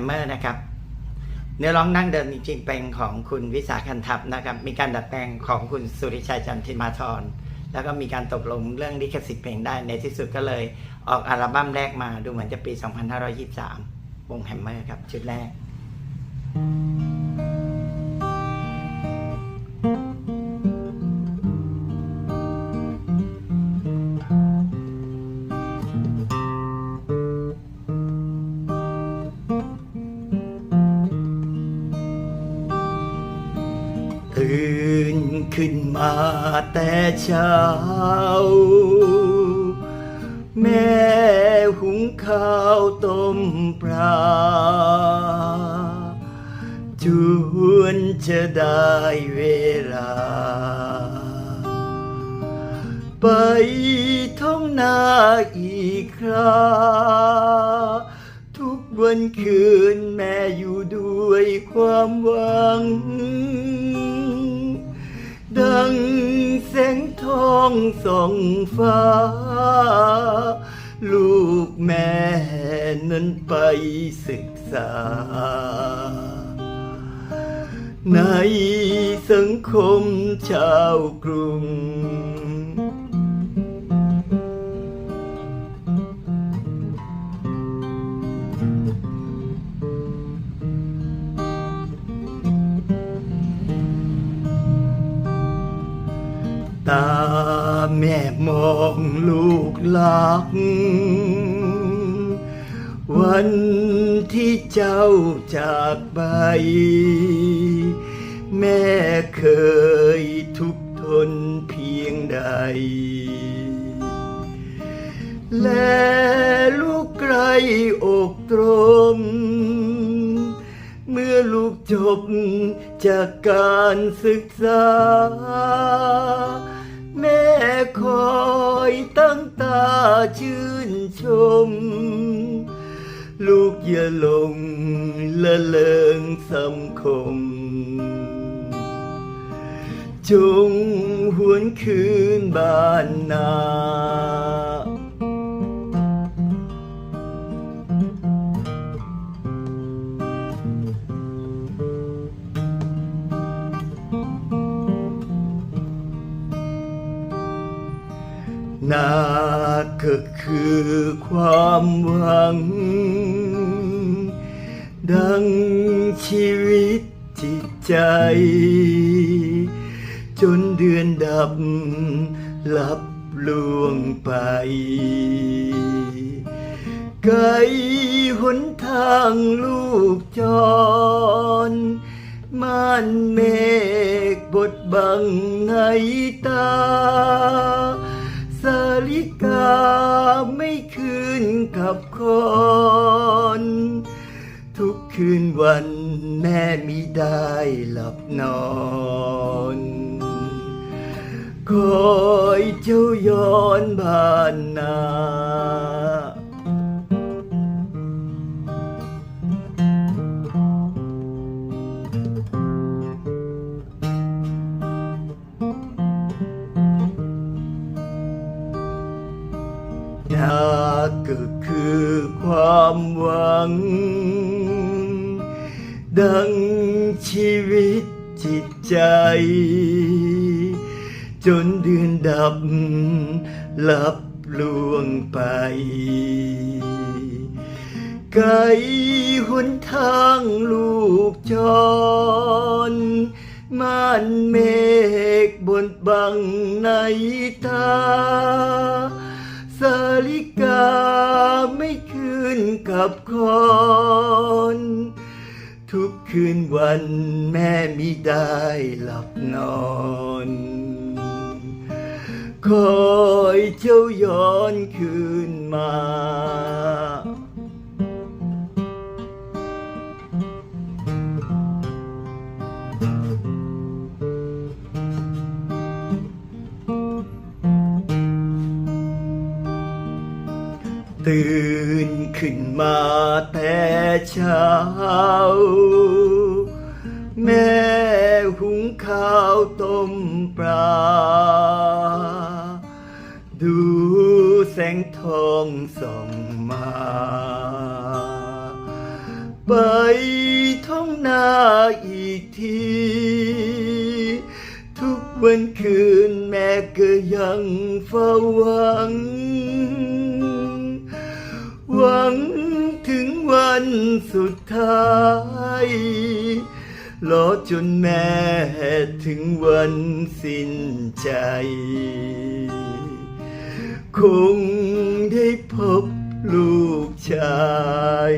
มเมอร์นะครับเนื้อร้องนั่งเดิมจริงๆเป็นของคุณวิสาคันทัพนะครับ มีการดัดแปลงของคุณสุริชัยจันทิมาธรแล้วก็มีการตกลงเรื่องลิขสิทธิ์เพลงได้ในที่สุดก็เลยออกอัลบั้มแรกมาดูเหมือนจะปี 2523วงแฮมเมอร์ครับ ชุดแรก ตื่นขึ้นมาแต่เช้า แม่หุงข้าวต้มปลาจวนจะได้เวลา ไปท่องนาอีกคราทุกวันคืนแม่อยู่ด้วยความหวัง ดังแสงทองส่องฟ้า ลูกแม่นั้นไปศึกษา ในสังคมชาวกรุง มองลูกหลัก วันที่เจ้าจากไป แม่เคยทุกข์ทนเพียงใด และลูกไกลอกตรม เมื่อลูกจบจากการศึกษา อยตั้งตาชื่นชม ลูกอย่าลงละเลงสังคม จงหวนคืนบ้านนา นาก็คือความหวัง ดังชีวิตจิตใจ จนเดือนดับลับลวงไป ไกลหนทางลูกจรม่านเมฆบดบังในตาับคนทุกคืนวันแม่มิได้หลับนอนคอยเจ้าย้อนบ้านนา นาก็คือความหวัง ดังชีวิตจิตใจ จนเดือนดับลับลวงไปไกลหนทางลูกจรม่านเมฆบนบังในตาาลิกาไม่คืนกับคนทุกคืนวันแม่มิได้หลับนอน คอยเจ้าย้อนคืนมา ตื่นขึ้นมาแต่เช้า แม่หุงข้าวต้มปลา ดูแสงทองส่องมา ไปท้องนาอีกที ทุกวันคืนแม่ก็ยังเฝ้าหวัง งถึงวันสุดท้าย รอจนแม่ถึงวันสิ้นใจ คงได้พบลูกชาย